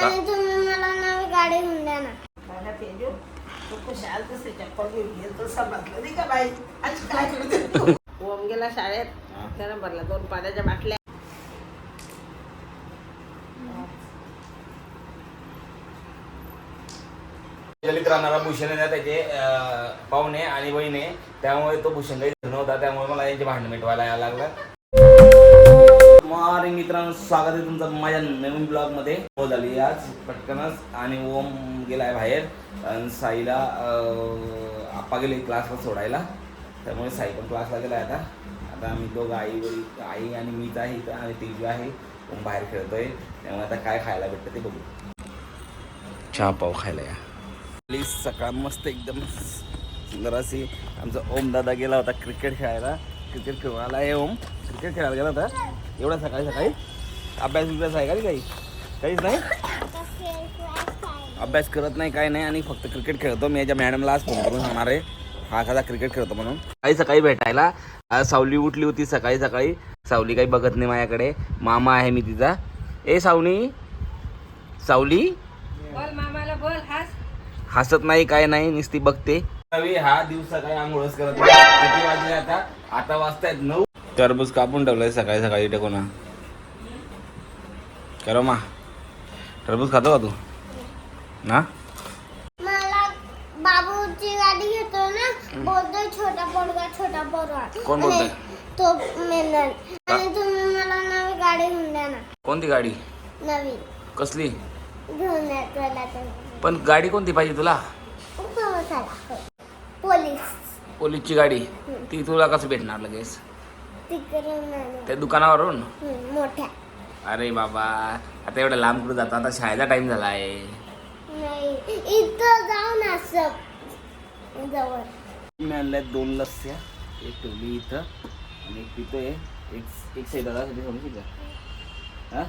आणि तुम्ही मला नवी गाडी घेऊन द्या ना. बघा तेजू तू खुशाल तसे चप्पल घेऊन गेल तर समजलं नाही का बाई? आज काय करते तू? ओम गेला शाळेत त्यानं भरला दोन पाण्याच्या बाटल्या. जलित राहणारा भूषण आहे ना त्याचे अं, पाहुणे आणि बहिणी त्यामुळे तो भूषण काही नव्हता त्यामुळे मला यांचे भांडण मिटवायला यायला लागलं. मॉर्निंग मित्रांनो स्वागत आहे तुमचं माझ्या नवीन ब्लॉगमध्ये. हो झाली आज. पटकनच. आणि ओम गेलाय बाहेर. आणि साईला आप्पा गेले क्लासला सोडायला. त्यामुळे साई पण क्लासला गेला आता. आता आम्ही दोघं आई वडील आई आणि मीच आहे इथं. आणि तेजू आहे. ओम बाहेर खेळतोय. त्यामुळे आता काय खायला भेटतं ते बघू. चहा पाव खायला या. प्लीज सकाळ मस्त एकदम. सुंदर अशी आमचा ओम दादा गेला होता क्रिकेट खेळायला. क्रिकेट खेळून आला आहे ओम. क्रिकेट खेळायला गेला होता. एवढा सकाळी सकाळी? अभ्यास बिभ्यास आहे का रे काही? काहीच नाही? अभ्यास करत नाही काय नाही आणि फक्त क्रिकेट खेळतो. मी याच्या मॅडमला आज फोन करून सांगणार आहे. हा एखादा क्रिकेट खेळतो म्हणून. काही सकाळी भेटायला सावली उठली होती सकाळी सकाळी. सावली काही बघत नाही माझ्याकडे. मामा आहे मी तिचा. ए सावनी सावली? हसत नाही काय नाही नुसती बघते. हा दिवसा काही आंघोळच करत. किती वाजले आता? आता वाजतायत नऊ. टरबूज कापून ठेवलंय सकाळी सकाळी टेकून करो मा. टरबूज खातो का तू? ना? मला बाबूची गाडी घेतो ना छोटा पोरगा छोटा पोरगा. कोण बोलतोय? तो मेनन. आणि तुम्ही मला नवी गाडी घेऊन द्या ना. कोणती गाडी? नवी. कसली? घेऊन द्या तर. पण गाडी कोणती पाहिजे तुला. पोलीस. पोलीसची गाडी. ती तुला कसं भेटणार लगेच? त्या दुकानावरून? हम्म, मोठ्या. अरे बाबा आता एवढं लांब कुठं जातो? आता शाळेचा टाइम झाला आहे नाही इथं जाऊ ना असं. जवळ. मी आणल्या दोन लस्स्या एक ठेवली इथं आणि एक पितोय. एक एक साईदाला साठी थोडीशी का हां?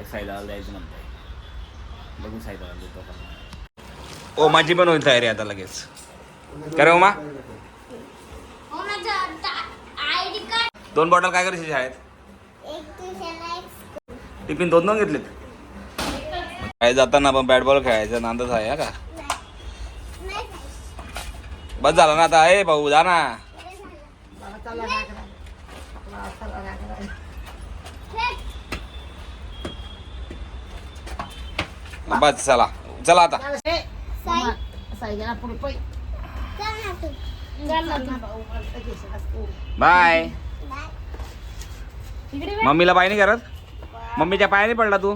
एक साईदाला द्यायचं म्हणताय. बघू साईदाला देतो. ओ माझी पण होईल तयारी आता लगेच. करे ओमा हो माझा आय डी कार्ड दोन बॉटल काय करायची शाळेत? एक दिवसाला एक टिफिन दोन दोन घेतलेत? काय जाताना पण बॅट बॉल खेळायचा नांदच आहे का? नाही बस झाला ना आता ए भाऊ जा ना. बस चला. चला आता. बाय. मम्मीला पाय नाही करत? मम्मीच्या पाय नाही पडला तू?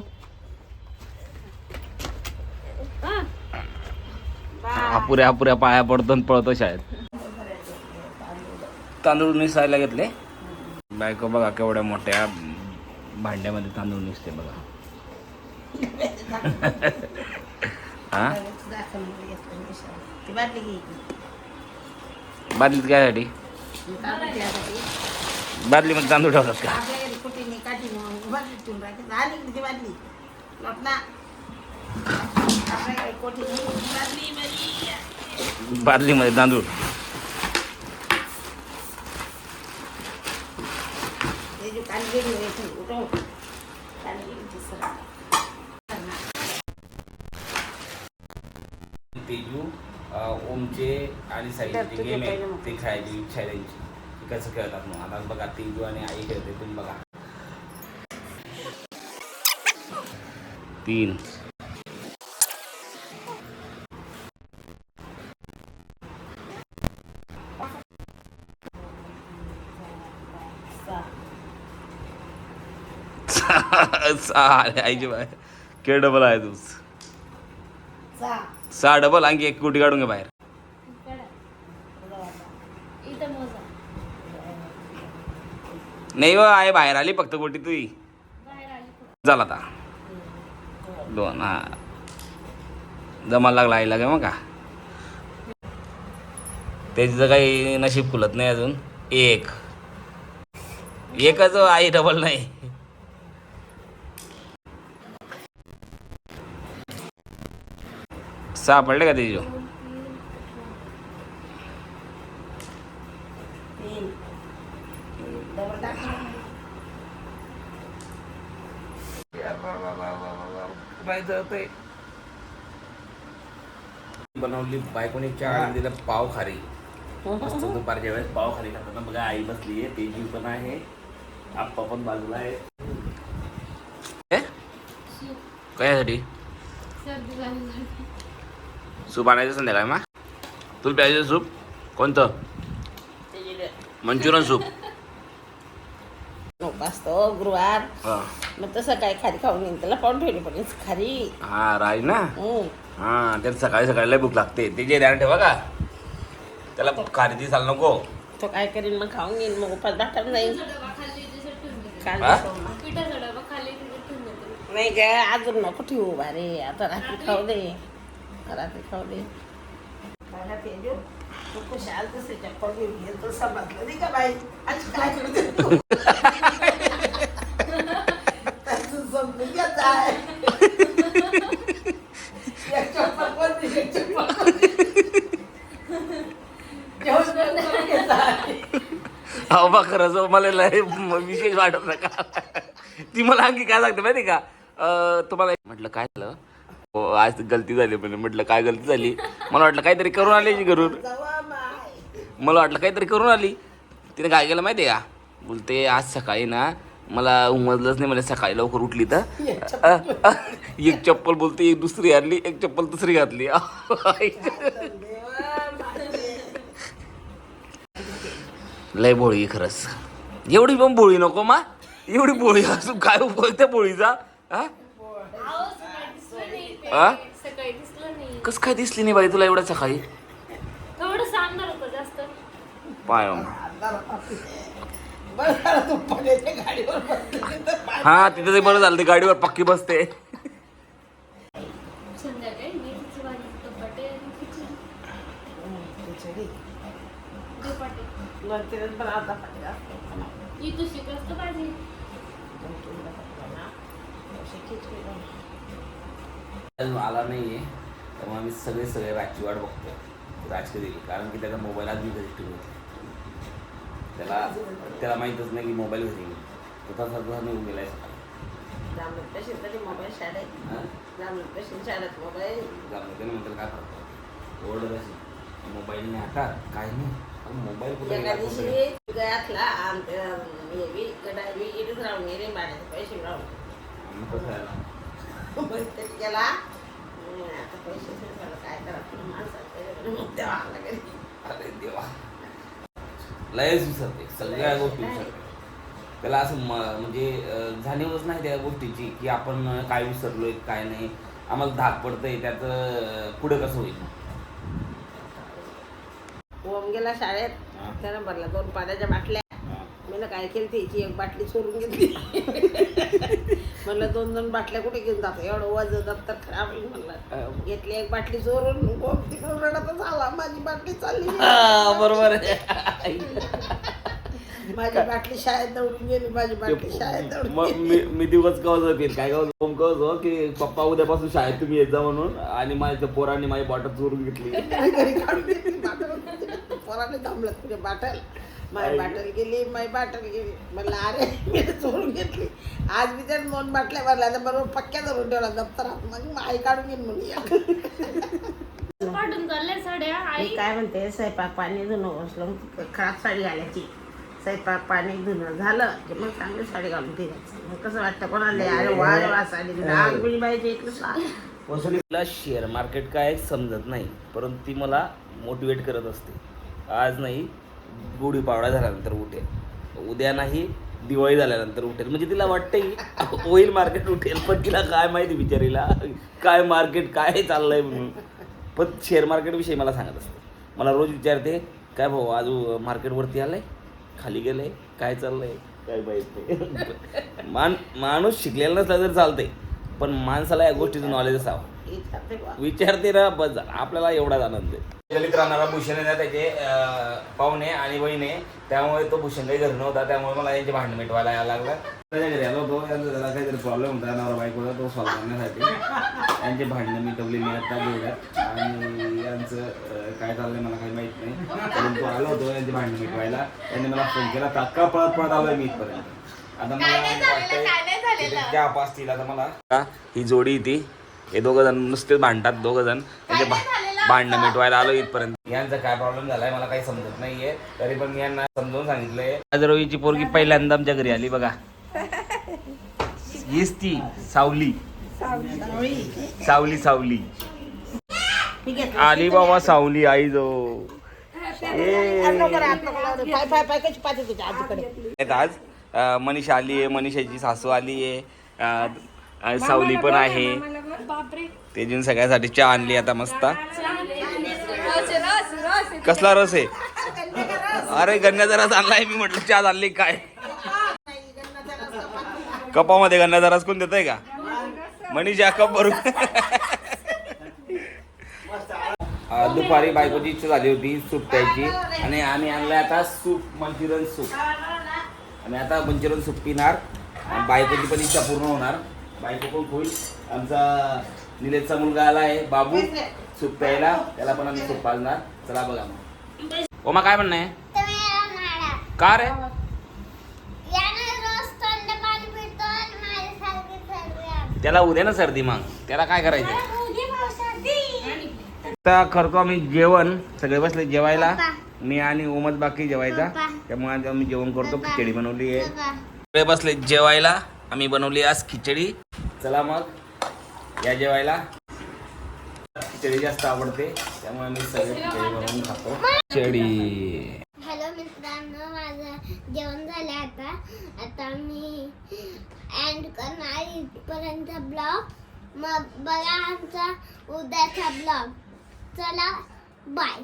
हा. पुऱ्या पुऱ्या पाया पडतो आणि पळतो शाळेत. तांदूळ निसायला घेतले. बायको बघा केवढ्या मोठ्या भांड्यामध्ये तांदूळ निसते बघा. हा दाखलमध्ये घेतलं मी शाळेत. ती बाटली घे इकडे. बादलीत काय साठी तांदूळ बादलीमध्ये तांदूळ ठेवतात का? बादलीमध्ये तांदूळ. तेजू ओमचे आणि साईचे जे गेम आहे. ते खेळायची इच्छा आहे त्यांची ते कसं खेळतात मग? आता बघा तेजू आणि आई खेळते तुम्ही बघा. तीन. आईची बाय के डबल आहे सहा. सहा डबल आणखी एक कुटी काढून घे बाहेर इथं मोजा नाही व आहे बाहेर आली फक्त गोटी तुई. झाला आता. दोन हा. जमा लागला आईला काय मग का? त्याचं काही नशीब खुलत नाही अजून. एक. एकच आई डबल नाही. सहा पडले का त्याची तीन. डबल टाक. राहायचं ते बनवली बायकोने चहा आणि दिलं पाव खारी. मस्त दुपारच्या वेळेस पाव खारी खाताना बघा आई बसली आहे तेजी पण आहे आप्पा पण बाजूला आहे. कशासाठी? सूप आणायचं संध्याकाळी मा? तुला प्यायचं सूप? कोणतं? Manchurian soup. असतो गुरुवार. हा. मग तसं काय खारी खाऊन येईन त्याला पाहून ठेवली पण खारी हा राईट ना? हम्म. हा त्याला सकाळी सकाळी लय भूक लागते. ते जे ध्यान ठेवा का? त्याला खरेदी चाल नको. तो काय करीन मग खाऊन घेईन मग उपास दाखवून जाईन. काल हा? नाही ग अजून नको ठेवू बारे आता रात्री खाऊ दे. रात्री खाऊ दे. मला ते देऊ. तू खुशाल दुसरी चप्पल घेऊन गेल तर समजलं नाही का बाई? आज काय करते? तू? त्याचं समजून घ्या जाय. एक चप्पल पण नाही, एक चप्पल पण नाही. जेवण करून घे जाय. अहो बा खरंच हो, मला लय म- विशेष वाटत नका ती मला आणखी काय सांगते माहिती का? अं, तुम्हाला म्हटलं काय झालं? हो आज गलती झाली म्हणजे म्हटलं काय गलती झाली? मला वाटलं काहीतरी करून आली जी घरून. मला वाटलं काहीतरी करून आली. तिने काय केलं माहिती आहे का? बोलते आज सकाळी ना मला उमजलंच नाही म्हणजे सकाळी लवकर उठली तर. अ, अ, एक चप्पल बोलते एक दुसरी आणली एक चप्पल दुसरी घातली. लय बोळी खरंच. एवढी पण बोळी नको मा. एवढी बोळी असून काय उपयोग त्या बोळीचा? हा? कस काय दिसली नाही बाई तुला एवढ्या सकाळी? पाय पाय- हा तिथे ते बरं झालं ते गाडीवर पक्की बसते. संध्याकाळी मेथीची भाजी धपाटे आणि खिचडी खिचडी. धपाटे नंतर पण आता पाहिजे असतं. ही तू शिकस्त भाजी दोन-तीन धपाटे बनव. अशी खिचडी बनव. अजून आला नाहीये त्यामुळे आम्ही सगळे सगळे राजची वाट बघतोय राज कधी येईल कारण की त्याचा मोबाईल आधी घरी ठेवून त्याला त्याला माहीतच नाही की मोबाईल घरी येईल तो तसा तसा निघून गेलाय सकाळी जांभळं कशी तरी मोबाईल शाळेत हां जांभळं शाळेत मोबाईल जाऊन त्याने म्हणतात काय करतो ओरडत अशी मोबाईल नाही हातात काय नाही मोबाईल एका दिवशी हे बी बी इथेच राहून गेले पैसे राहून गेला. आता झालं, काय करा तेव्हा आला घरी. अरे देवा. लयच विसरते सगळ्या गोष्टी विसरते. त्याला असं म्हणजे जाणीवच नाही त्या गोष्टीची की आपण काय विसरलोय काय नाही. आम्हाला धाक पडतंय त्याचं पुढे कसं होईल? गेला शाळेत. त्यानं भरला दोन पाण्याच्या बाटल्या. मी काय केली त्याची एक बाटली चोरून घेतली म्हणलं दोन दोन बाटल्या कुठे घेऊन जातो? एवढं वज दप्तर खराब होईल म्हणलं. घेतली एक बाटली चोरून तिकडून रडतच आला माझी बाटली चालली बरोबर माझी बाटली शाळेत दौडून गेली माझी बाटली शाळेत मग मी मी दिवस कवच होतील काय कवच ओम कवच हो की पप्पा उद्यापासून शाळेत तुम्ही येत जा म्हणून. आणि माझ्या पोरांनी माझी बॉटल चोरून घेतली. घरी काढून घेतली पोराने थांबलं तुझे बाटल. माझी बाटल गेली माझी बाटल गेली. म्हणलं अरे मी चोरून घेतली. आज मी त्या दोन बाटल्या भरल्या तर बरोबर पक्क्या धरून ठेवला दप्तरात. मग आई काढून घेईन म्हणून पाठून चालल्या साड्या आई. काय म्हणते स्वयंपाक पाणी धुणं बसलं खराब साडी घालायची. स्वयंपाक पाणी धुणं झालं की मग चांगली साडी घालून फिरायचं. मग कसं वाटतं कोणाला? अरे वा वा साडी. इकडे सा- तिला शेअर मार्केट काय समजत नाही परंतु ती मला मोटिवेट करत असते. आज नाही गुढीपावडा झाल्यानंतर उठेल. उद्या नाही दिवाळी झाल्यानंतर उठेल. म्हणजे तिला वाटतं की होईल मार्केट उठेल पण तिला काय माहिती बिचारीला? काय मार्केट काय चाललंय म्हणून? पण शेअर मार्केटविषयी मला सांगत असते. मला रोज विचारते काय भाऊ आज मार्केटवरती आलंय? खाली गेलंय? काय चाललंय? काय माहिती? मान माणूस शिकलेला नसला तर चालतंय. पण माणसाला या गोष्टीचं नॉलेज असावं. विचारते ना बस झालं. आपल्याला एवढाच आनंद आहे. गलीत राहणारा भूषण आहे ना त्याचे अं, पाहुणे आणि बहिणी त्यामुळे तो भूषण काही घरी नव्हता त्यामुळे मला यांचे भांडण मिटवायला यायला लागलं. त्याच्या घरी आलो होतो यांचा त्याला काहीतरी प्रॉब्लेम होता नवरा बायकोचा तो सॉल्व्ह करण्यासाठी. यांचे भांडणं मिटवली मी आता बोलण्यात आणि यांचं अं, काय चाललंय मला काही माहीत नाही. परंतु आलो होतो यांचे भांडणं मिटवायला. त्यांनी मला फोन केला तात्काळ पळत पळत आलोय मी इथपर्यंत. आता मला वाटतंय की ते पाचतील आता मला. ही जोडी ती हे दोघं जण नुसतेच भांडतात दोघं जण. भा- भांडणं मिटवायला आलो इथपर्यंत. यांचा काय प्रॉब्लेम झालाय मला काही समजत नाहीये. तरी पण मी यांना समजावून सांगितलंय. आज रोहीची पोरगी पहिल्यांदा आमच्या घरी आली बघा. हीच ती सावली. सावली. सावली आली बाबा सावली आई जो. आज मनीषा आली आहे मनीषाची सासू आली आहे सावली पण आहे. ते जून सगळ्यासाठी चहा आणली आता मस्त. कसला रस आहे? अरे गन्याचा रस आणलाय मी म्हटलं चहा आणली काय? कपामध्ये गन्याचा रस कोण देतोय का? मनीषा कप भरून अं, दुपारी बायकोची इच्छा झाली होती सूप प्यायची. आणि आम्ही आणलं आता सूप मंचुरियन सूप. आणि आता मंचुरियन सूप पिणार. आणि बायकोची पण इच्छा पूर्ण होणार. बायको पण होईल आमचा निलेशचा मुलगा आला आहे बाबू सूप प्यायला त्याला पण आम्ही सूप पाजणार चला बघा मग ओमा काय म्हणणं आहे का रे. त्याला उद्या ना सर्दी मग त्याला काय करायचं. आता करतो आम्ही जेवण सगळे बसले जेवायला. मी आणि ओमच बाकी जेवायचा. त्यामुळे आम्ही जेवण करतो. खिचडी बनवली आहे. सगळे बसले जेवायला आम्ही बनवली आज खिचडी. चला मग या जेवायला. खिचडी जास्त आवडते त्यामुळे आम्ही सगळे खिचडी बनवून खातो. खिचडी. हॅलो मित्रांनो माझं जेवण झालं आता. आता मी एंड करणार इथपर्यंत ब्लॉग मग बघा आमचा उद्याचा ब्लॉग चला बाय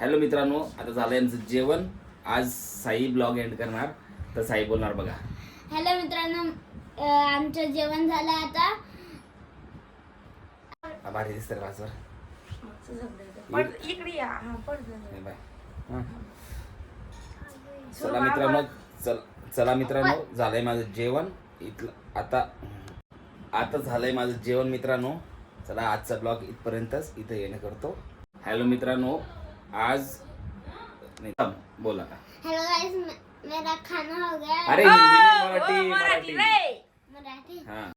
हॅलो मित्रांनो आता झालं यांचं जेवण. आज साई ब्लॉग एंड करणार. तर साई बोलणार बघा. हॅलो मित्रांनो आमचं जेवण झालं आता. भारी दिसतं बाय. हा. चला मित्रांनो चल चला मित्रांनो झालंय माझं जेवण. इथलं आता आता झालंय माझं जेवण मित्रांनो. चला आजचा ब्लॉग इथपर्यंतच इथं येणं करतो. हॅलो मित्रांनो आज नाही थांब, बोला हेलो गाइस मेरा खाना हो गया। अरे हिंदी मराठी मराठी मराठी। हा।